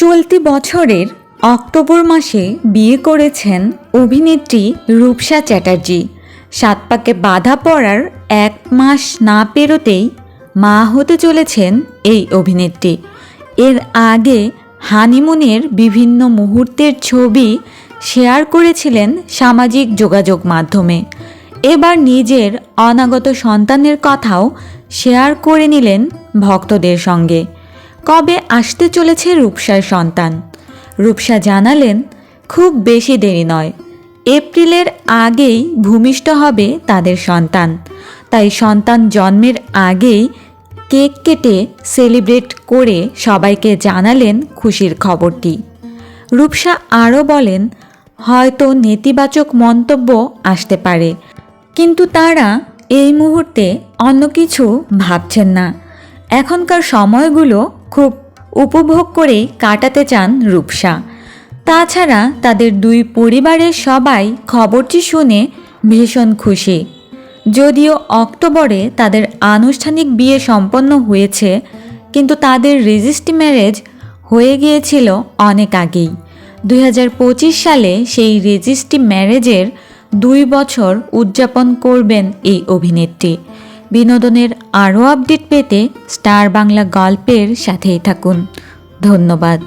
চলতি বছরের অক্টোবর মাসে বিয়ে করেছেন অভিনেত্রী রূপসা চ্যাটার্জি। সাত পাকে বাধা পড়ার এক মাস না পেরোতেই মা হতে চলেছেন এই অভিনেত্রী। এর আগে হানিমুনের বিভিন্ন মুহূর্তের ছবি শেয়ার করেছিলেন সামাজিক যোগাযোগ মাধ্যমে। এবার নিজের অনাগত সন্তানের কথাও শেয়ার করে নিলেন ভক্তদের সঙ্গে। কবে আসতে চলেছে রূপসার সন্তান? রূপসা জানালেন, খুব বেশি দেরি নয়। এপ্রিলের আগেই ভূমিষ্ঠ হবে তাদের সন্তান। তাই সন্তান জন্মের আগেই কেক কেটে সেলিব্রেট করে সবাইকে জানালেন খুশির খবরটি। রূপসা আরও বলেন, হয়তো নেতিবাচক মন্তব্য আসতে পারে। কিন্তু তারা এই মুহূর্তে অন্য কিছু ভাবছেন না। এখনকার সময়গুলো খুব উপভোগ করেই কাটাতে চান রূপসা। তাছাড়া তাদের দুই পরিবারের সবাই খবরটি শুনে ভীষণ খুশি। যদিও অক্টোবরে তাদের আনুষ্ঠানিক বিয়ে সম্পন্ন হয়েছে, কিন্তু তাদের রেজিস্ট্রি ম্যারেজ হয়ে গিয়েছিল অনেক আগেই। দুই হাজার পঁচিশ সালে সেই রেজিস্ট্রি ম্যারেজের দুই বছর উদযাপন করবেন এই অভিনেত্রী। বিনোদনের আরও আপডেট পেতে স্টার বাংলা গল্পের সাথেই থাকুন। ধন্যবাদ।